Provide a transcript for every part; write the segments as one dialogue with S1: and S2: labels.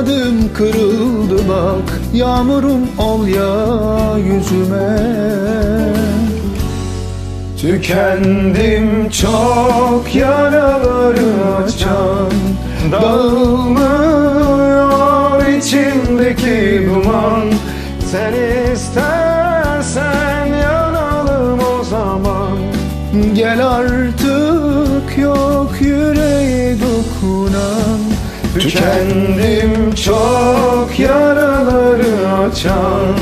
S1: Kanadım kırıldı bak Yağmurum ol ya yüzüme.
S2: Tükendim çok yaraları
S1: açan
S2: Dağılmıyor içimdeki duman. Sen istersen yanalım o zaman.
S1: Gel artık yok yüreğe dokunan
S2: Tükendim çok yaraları açan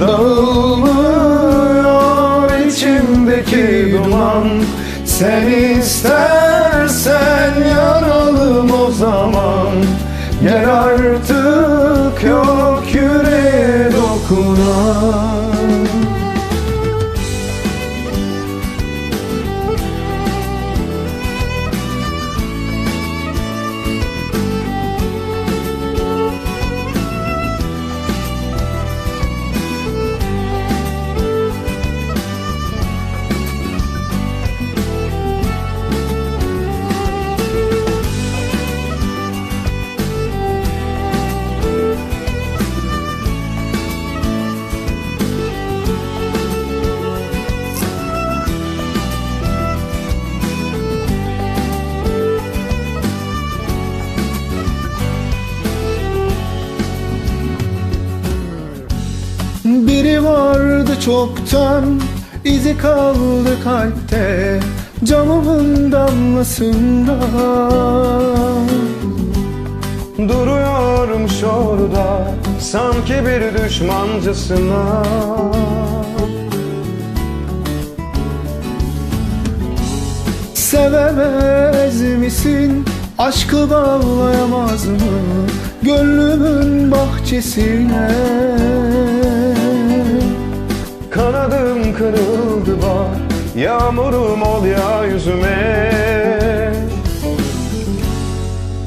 S2: Dağılmıyor içimdeki duman. Sen istersen yanalım o zaman. Gel artık yok yüreğe dokunan
S1: Biri vardı çoktan izi kaldı kalpte Camımın damlasında
S2: Duruyormuş orada sanki bir düşmancasına
S1: Sevemez misin? Aşkı bağlayamaz mı? Gönlümün bahçesine
S2: Kanadım kırıldı bak Yağmurum ol ya yüzüme.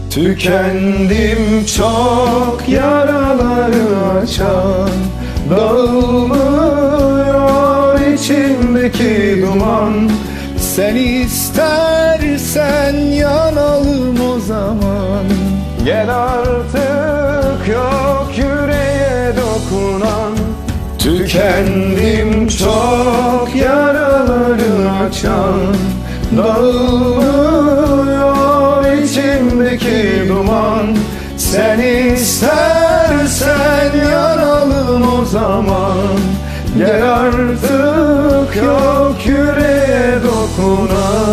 S2: Tükendim çok yaraları
S1: açan
S2: Dağılmıyor içimdeki duman.
S1: Sen istersen yanalım o zaman.
S2: Gel artık yok Tükendim çok yaraların açan Dağılıyor içimdeki duman. Sen istersen
S1: yaralım
S2: o zaman. Gel artık yok yüreğe dokunan.